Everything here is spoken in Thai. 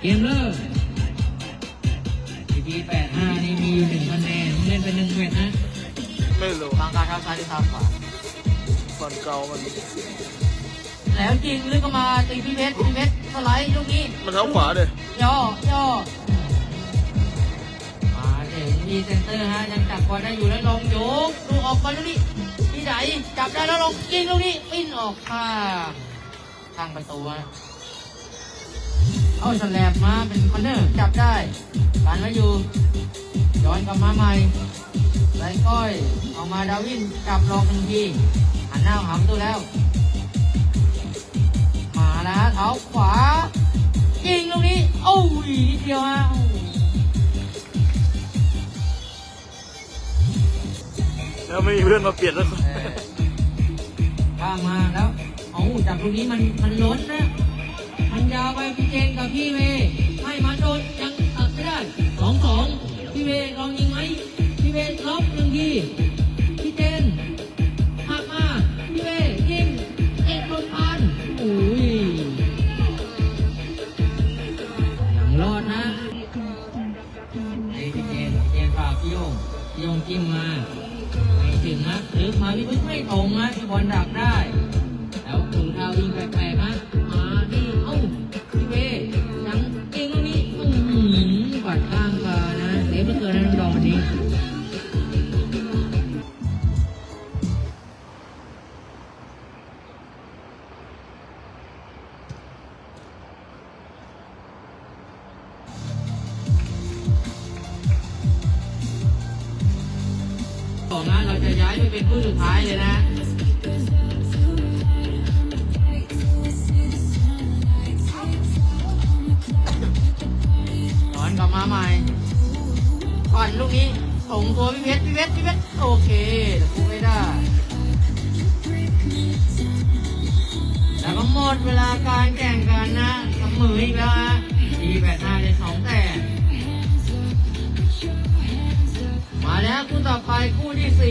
เกมเริ่มทีพีแปดห้านี่มีอยู่หนึ่งคะแนนเล่นไปหนึ่งแมตช์นะไม่รู้ทางการเท้าซ้ายหรือเท้าขวาฟันเก่ามัน แล้วจริงลึกเข้ามาตีพี่เพชรพี่เพชรสไลด์ลูกนี้มันเท้าขวาเลยย่อย่อมาถึงดีเซนเตอร์ฮะยังจับบอลได้อยู่แล้วลงโยกดูออกบอลลูกนี้พี่ไหนจับได้แล้วลงยิงลูกนี้ปิ้นออกข้างทางประตูฮะ เอาสแลบมาเป็นคอนเนอร์จับได้การไว้อยู่ย้อนกลับมาใหม่ไรก้อยออกมาดาวินจับลองหนึ่งทีหันหน้าหาประตูแล้ว มาแล้วฮะเท้าขวายิงลูกนี้โอ้ยนิดเดียวฮะแล้วไม่มีเพื่อนมาเปลี่ยนแล้วเออข้ามมาแล้วเอาจับลูกนี้มันมันล้นนะมัน ยาวไปพี่เจนกับพี่เวให้มันโดนยังตัดไม่ได้สองสองพี่เวลองยิงไหมพี่เวล็อกหนึ่งทีพี่เจนหักมาพี่เวยิงเอ็ดบนพันโอ้ยยังรอดนะไอ้พี่เจนเจนฝากพี่โยงพี่โยงจิ้มมาไม่ถึงนะลึกมาพี่พึ่งไม่ตรงนะพี่บอลดักได้แล้วถุงเท้ายิงแปลกๆนะ ปัดข้างกานะเดี๋ยวไม่เกินนะน้องดองวันนี้บอกนะเราจะย้ายไปเป็นผู้สุดท้ายเลยนะ ปั่นลูกนี้ส่งตัวพี่เพชรพี่เพชรพี่เพชรโอเคแต่กูไม่ได้ แล้วก็หมดเวลาการแข่งกันนะสมืออีกแล้วฮะดีแบบได้เลยสองแต่มาแล้วคู่ต่อไปคู่ที่สี่